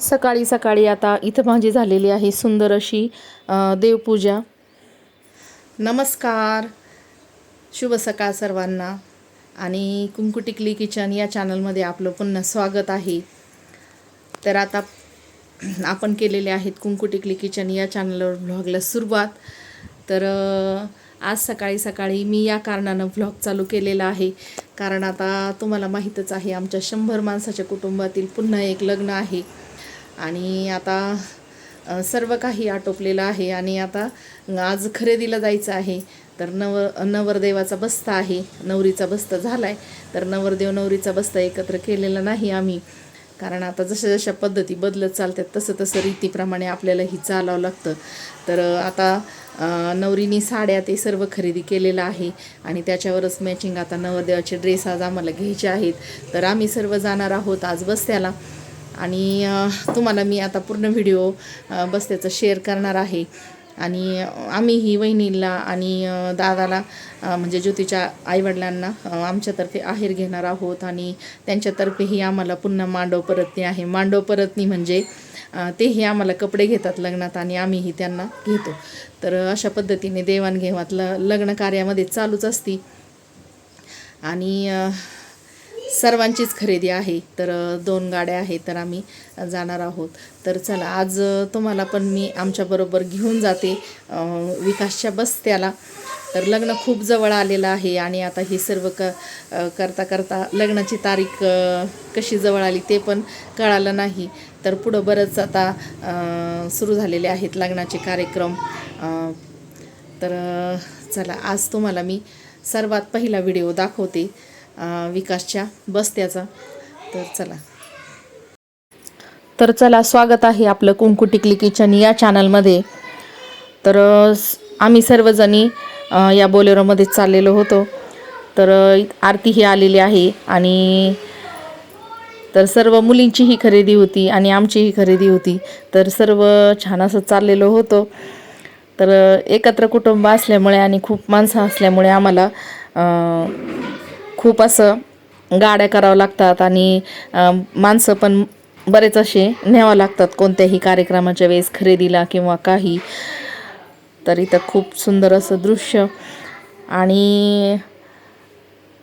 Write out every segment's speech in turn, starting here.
सकाळी सकाळी आता इथं माझी झालेली आहे सुंदर अशी देवपूजा. नमस्कार. शुभ सकाळ सर्वांना. आणि कुंकुटिकली किचन या चॅनलमध्ये आपलं पुन्हा स्वागत आहे. तर आता आपण केलेले आहेत कुंकुटिकली किचन या चॅनलवर व्लॉगला सुरुवात. तर आज सकाळी सकाळी मी या कारणानं व्लॉग चालू केलेला आहे. कारण आता तुम्हाला माहीतच आहे आमच्या शंभर माणसाच्या कुटुंबातील पुन्हा एक लग्न आहे. आणि आता सर्व काही आटोपलेलं आहे आणि आता आज खरेदीला जायचं आहे. तर नव नवरदेवाचा बस्ता आहे. नवरीचा बस्ता झाला आहे तर नवरदेव नवरीचा बस्ता एकत्र केलेला नाही आम्ही. कारण आता जशा जशा पद्धती बदलत चालतात तसं तसं रीतीप्रमाणे आपल्याला ही चालावं लागतं. तर आता नवरीने नवरीनी साड्या ते सर्व खरेदी केलेलं आहे आणि त्याच्यावरच मॅचिंग आता नवरदेवाचे ड्रेस आज आम्हाला घ्यायचे आहेत. तर आम्ही सर्व जाणार आहोत आज बस्त्याला. आणि तुम्हाला मी आता पूर्ण व्हिडिओ बस्त्याचा शेअर करणार आहे. आणि आम्ही आम्हीही वहिनीला आणि दादाला म्हणजे ज्योतीच्या आईवडिलांना आमच्यातर्फे आहेर घेणार आहोत आणि त्यांच्यातर्फेही आम्हाला पुन्हा मांडव परतणी आहे. मांडव परतणी म्हणजे तेही आम्हाला कपडे घेतात लग्नात आणि आम्हीही त्यांना घेतो. तर अशा पद्धतीने देवाणघेवात ल लग्न कार्यामध्ये चालूच असती. आणि सर्वांचीच खरेदी आहे. तर दोन गाड्या आहेत तर आम्ही जाणार आहोत. तर चला आज तुम्हाला पण मी आमच्याबरोबर घेऊन जाते विकासच्या बस्त्याला. तर लग्न खूप जवळ आलेलं आहे आणि आता हे सर्व क करता करता लग्नाची तारीख कशी जवळ आली ते पण कळालं नाही. तर पुढं बरंच आता सुरू झालेले आहेत लग्नाचे कार्यक्रम. तर चला आज तुम्हाला मी सर्वात पहिला व्हिडिओ दाखवते. विकासच्या बस्त्याचा. तर चला. तर चला स्वागत आहे आपलं कुंकू टिकली किचन या चॅनलमध्ये तर आम्ही सर्वजणी या बोलेरोमध्ये चाललेलो होतो. तर आरती ही आलेली आहे आणि तर सर्व मुलींचीही खरेदी होती आणि आमचीही खरेदी होती. तर सर्व छान असं चाललेलो होतो. तर एकत्र कुटुंब असल्यामुळे आणि खूप माणसं असल्यामुळे आम्हाला खूप असं गाड्या करावं लागतात आणि माणसं पण बरेच असे न्यावं लागतात कोणत्याही कार्यक्रमाच्या वेळेस खरेदीला किंवा काही. तर इथं खूप सुंदर असं दृश्य. आणि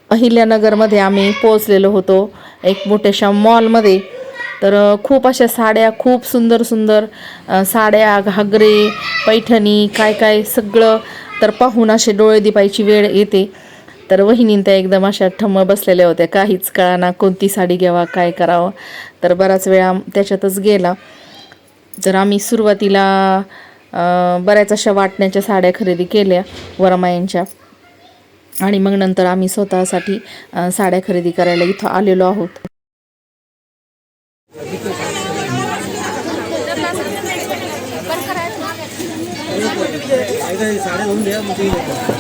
अहिल्यानगरमध्ये आम्ही पोहोचलेलो होतो एक मोठ्याशा मॉलमध्ये. तर खूप अशा साड्या खूप सुंदर सुंदर साड्या घागरे पैठणी काय काय सगळं. तर पाहून असे डोळे दिपायची वेळ येते. तर वहिनी त्या एकदम अशा ठम्म बसलेल्या होत्या. काहीच कळाना कोणती साडी घ्यावा काय करावं. तर बराच वेळा त्याच्यातच गेला. तर आम्ही सुरुवातीला बऱ्याच अशा वाटण्याच्या साड्या खरेदी केल्या वरमायांच्या आणि मग नंतर आम्ही स्वतःसाठी साड्या खरेदी करायला इथं आलेलो आहोत.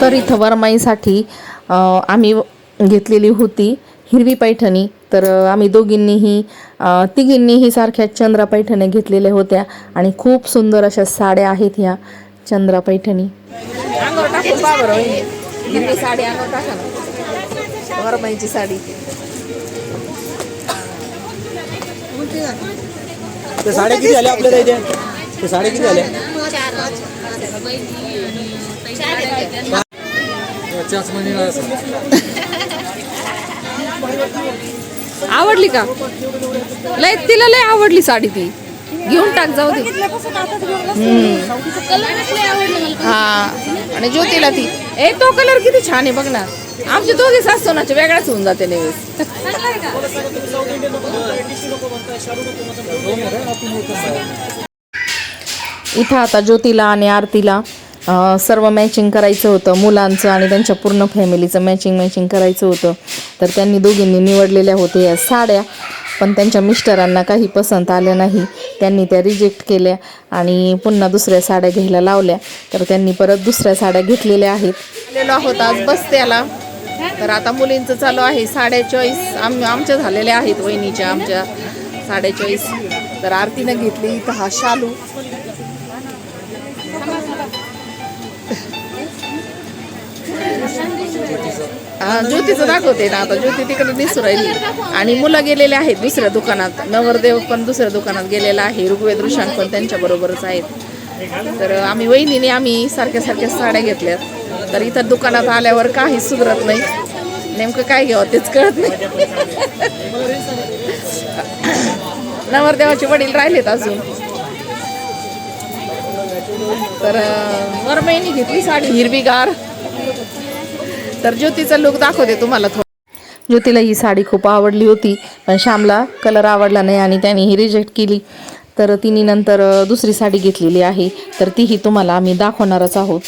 तर इथं वरमाईसाठी आम्ही घेतलेली होती हिरवी पैठणी. तर आम्ही दोघींनीही तिघींनीही सारख्या चंद्रा पैठणी घेतलेल्या होत्या आणि खूप सुंदर अशा साड्या आहेत ह्या चंद्रा पैठणी. साडी अंगावर टाका ना. वरमाईची साडी. ते साडे किती झाले आपल्याला इथे ते साडे किती झाले महिने आवडली का? लय तिला लय आवडली साडी ती. घेऊन टाक जाऊ दे. हा आणि ज्योतीला ती. ए तो कलर किती छान आहे बघ ना. आमचे दोघे सासोनाचे वेगळाच होऊन जाते नेहमीच इथं आता ज्योतीला आणि आरतीला. सर्व मॅचिंग करायचं होतं मुलांचं आणि त्यांच्या पूर्ण फॅमिलीचं मॅचिंग मॅचिंग करायचं होतं. तर त्यांनी दोघींनी निवडलेल्या होत्या या साड्या पण त्यांच्या मिस्टरांना काही पसंत आल्या नाही. त्यांनी त्या रिजेक्ट केल्या आणि पुन्हा दुसऱ्या साड्या घ्यायला लावल्या. तर त्यांनी परत दुसऱ्या साड्या घेतलेल्या आहेत. आलेलो आहोत आज बसत्याला. तर आता मुलींचं चालू आहे साड्या चॉईस आम आमच्या झालेल्या आहेत वहिनीच्या आमच्या साड्या चॉईस तर आरतीनं घेतली इथं हा शालू. हा, ज्योतीचं दाखवते ना आता. ज्योती तिकडे दिसू राहिली. आणि मुलं गेलेले आहेत दुसऱ्या दुकानात. नवरदेव पण दुसऱ्या दुकानात गेलेला आहे. ऋग्वेद ऋषांक पण त्यांच्या बरोबरच आहेत. तर आम्ही वहिनीने आम्ही सारख्या सारख्या साड्या घेतल्यात. तर इथं दुकानात आल्यावर काही सुधरत नाही. नेमकं काय घ्यावं तेच कळत नाही. नवरदेवाचे वडील राहिलेत अजून. तर अं, वरमईनी घेतली साडी हिरवीगार. तर ज्योतीचा लुक दाखवते तुम्हाला थोडं. ज्योतीला ही साडी खूप आवडली होती पण श्यामला कलर आवडला नाही आणि त्याने ही रिजेक्ट केली. तर तिने नंतर दुसरी साडी घेतलेली आहे. तर तीही तुम्हाला आम्ही दाखवणारच आहोत.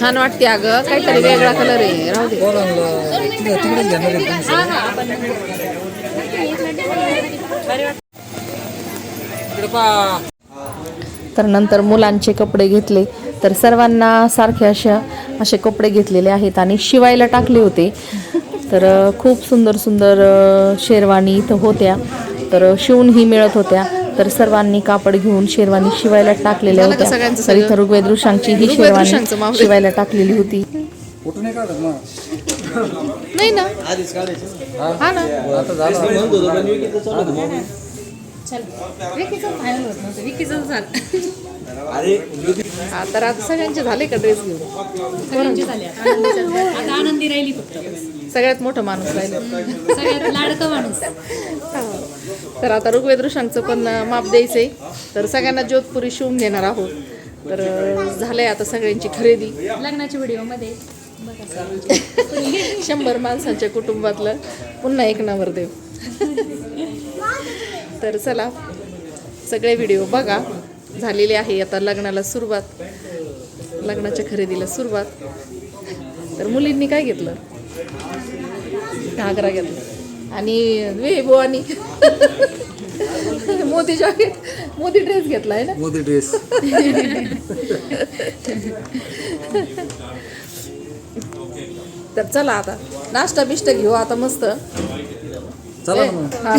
छान वाटते अगं. काहीतरी वेगळा कलर आहे. राहू दे. तर नंतर मुलांचे कपडे घेतले. तर सर्वांना सारखे अशा असे कपडे घेतलेले आहेत आणि शिवायला टाकले होते. तर खूप सुंदर सुंदर शेरवानी इथं होत्या. तर शिवूनही मिळत होत्या. तर सर्वांनी कापड घेऊन शेरवानी शिवायला टाकलेल्या होत्या. तर इथं ऋग्वेद ऋषांची ही शेरवानी शिवायला टाकलेली होती. नाही ना. आधीच काढायचं. हा? ना. आता झालं. अरे हा तर आता सगळ्यांचे झाले का ड्रेस घेऊन? आता आनंदी राहिली फक्त. सगळ्यात मोठा माणूस राहिला. सगळ्यात लाडका माणूस. तर आता ऋग्वेद ऋषांचं पण माप द्यायचंय. तर सगळ्यांना जोधपुरी शिवून घेणार आहोत. तर झालंय आता सगळ्यांची खरेदी. लग्नाच्या व्हिडिओमध्ये. शंभर माणसांच्या कुटुंबातलं पुन्हा एक नवरदेव. तर चला सगळे व्हिडिओ बघा. झालेले आहे. आता लग्नाला सुरुवात लग्नाच्या खरेदीला सुरुवात. तर मुलींनी काय घेतलं? घागरा घेतला. आणि वे बुवानी मोदी जॅकेट मोदी ड्रेस घेतला आहे ना? मोदी ड्रेस तर चला आता नाश्ता बिष्टा घेऊ आता मस्त. चला ना मग. हा?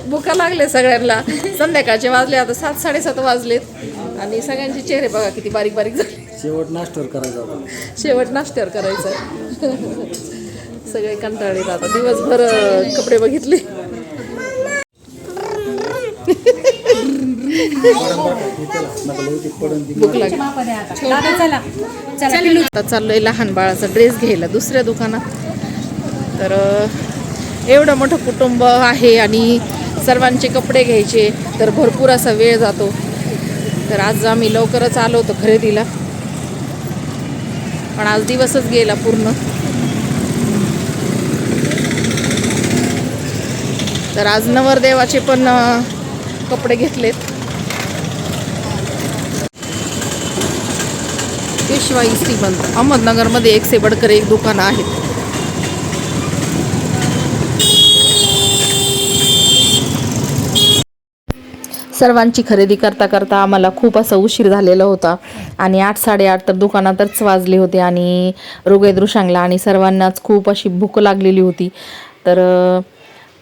भुका लागले सगळ्यांना. संध्याकाळचे वाजले आता सात साडेसात वाजलेत. आणि सगळ्यांचे चेहरे बघा किती बारीक बारीक झाले. शेवट नाश्त्यावर करायचं शेवट नाश्त्यावर करायचं. सगळे कंटाळलेत आता. दिवसभर अं, कपडे बघितले. भूक लागली. दादा चला. चला पिल्लू आता चाललोय लहान बाळाचा ड्रेस घ्यायला दुसऱ्या दुकानात. तर अ, एवढं मोठं कुटुंब आहे आणि सर्वांचे कपडे घ्यायचे तर भरपूर असा वेळ जातो. तर आज आम्ही लवकरच आलो होतो खरेदीला. पण आज दिवसच गेला पूर्ण. तर आज नवरदेवाचे पण कपडे घेतलेत. पेशवाई श्रीमंत. अहमदनगरमध्ये एक सेबडकर एक दुकानं आहेत. सर्वांची खरेदी करता करता आम्हाला खूप असा उशीर झालेला होता. आणि आठ साडेआठ तर दुकानातच वाजले होते आणि ऋग्वेद आणि सर्वांनाच खूप अशी भूक लागलेली होती. तर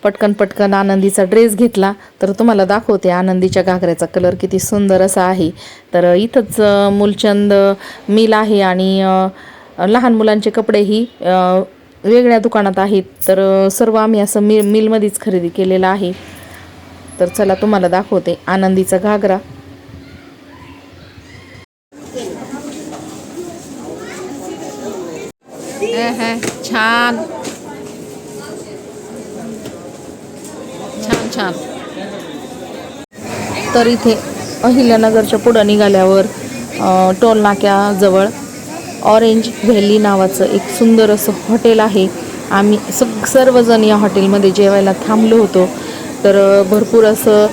पटकन पटकन आनंदीचा ड्रेस घेतला. तर तुम्हाला दाखवते आनंदीच्या घागऱ्याचा कलर किती सुंदर असा आहे. तर इथंच मूलचंद मिल आहे आणि लहान मुलांचे कपडेही वेगळ्या दुकानात आहेत. तर सर्व आम्ही असं मिल मिलमध्येच खरेदी केलेलं आहे. तर चला तुम्हाला दाखवते. आनंदीचा घागरा. छान. छान छान. तर इथे अहिल्यानगरच्या पुढं निघाल्यावर अ, टोल नाक्याजवळ ऑरेंज व्हॅली नावाचं एक सुंदर असं हॉटेल आहे. आम्ही सग सर्वजण या हॉटेलमध्ये जेवायला थांबलो होतो. तर भरपूर असं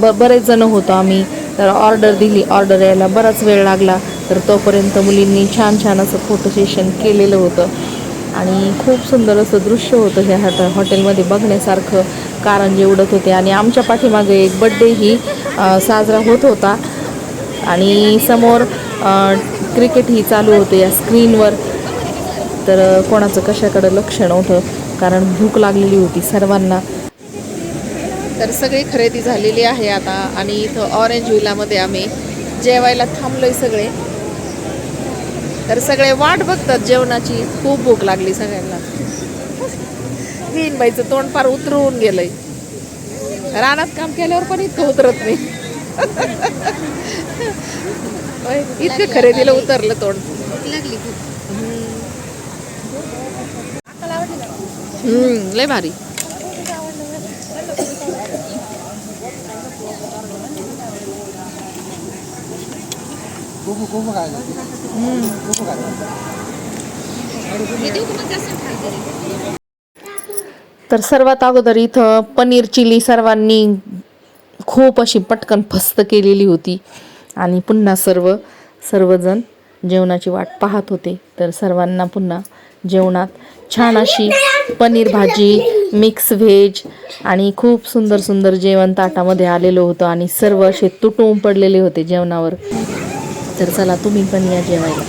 ब बरेच जण होतो आम्ही. तर ऑर्डर दिली ऑर्डर यायला बराच वेळ लागला. तर तोपर्यंत मुलींनी छान छान असं फोटो सेशन केलेलं होतं. आणि खूप सुंदर असं दृश्य होतं ह्या हॉट हॉटेलमध्ये बघण्यासारखं. कारंजे उडत होते आणि आमच्या पाठीमागे एक बड्डेही साजरा होत होता. आणि समोर क्रिकेटही चालू होते या स्क्रीनवर तर कोणाचं कशाकडं लक्ष नव्हतं. कारण भूक लागलेली होती सर्वांना. तर सगळी खरेदी झालेली आहे आता आणि इथं ऑरेंज विलामध्ये आम्ही जेवायला थांबलोय सगळे. तर सगळे वाट बघतात जेवणाची. खूप भूक लागली सगळ्यांना. बाईचं तोंड फार उतरवून गेलंय. रानात काम केल्यावर पण इतकं उतरत नाही. इतकं खरेदीला उतरलं तोंड. हम्म लय भारी. तर सर्वात अगोदर इथं पनीर चिली सर्वांनी खूप अशी पटकन फस्त केलेली होती. आणि पुन्हा सर्व सर्वजण जेवणाची वाट पाहत होते. तर सर्वांना पुन्हा जेवणात. छान अशी पनीर भाजी मिक्स व्हेज आणि खूप सुंदर सुंदर जेवण ताटामध्ये आलेलं होतं आणि सर्व असे तुटून पडलेले होते जेवणावर. तर चला तुम्ही पण या जेवायला.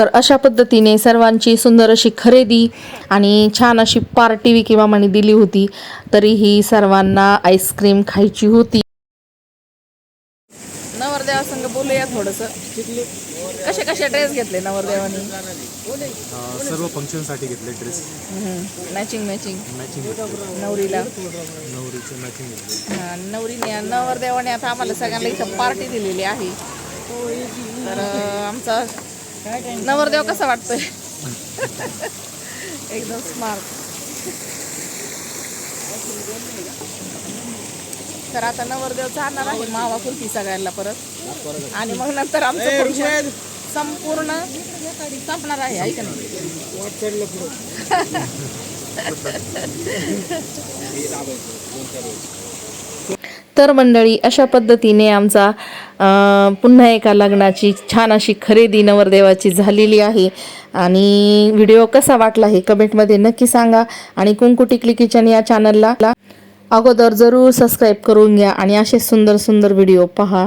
तर अशा पद्धतीने सर्वांची सुंदर अशी खरेदी आणि छान अशी पार्टी विकी मामाने दिली होती. तरीही सर्वांना आईस्क्रीम खायची होती. नवरदेवा संग बोलूया थोडस. कसे कसे ड्रेस घेतले नवरदेवानी? सर्व फंक्शनसाठी घेतले ड्रेस मॅचिंग मॅचिंग मॅचिंग नवरीला. नवरीचे मॅचिंग हा, नवरीने नवरदेवाने आता आम्हाला सगळ्यांना इथं पार्टी दिलेली आहे. तर आमचा नवरदेव कसा वाटतोय? एकदम स्मार्ट तर आता नवरदेव जाणार आहे मावा कुल्फी सगळ्यांना परत. आणि मग नंतर आमचं संपूर्ण संपणार आहे ऐका नाही तर मंडळी अशा पद्धतीने आमचा पुन्हा एका लग्नाची छान अशी खरेदी नवरदेवाची झालेली आहे. आणि व्हिडिओ कसा वाटला हे कमेंटमध्ये नक्की सांगा. आणि कुंकू टिकली किचन या चॅनलला अगोदर जरूर सबस्क्राईब करून घ्या आणि असे सुंदर सुंदर व्हिडिओ पहा.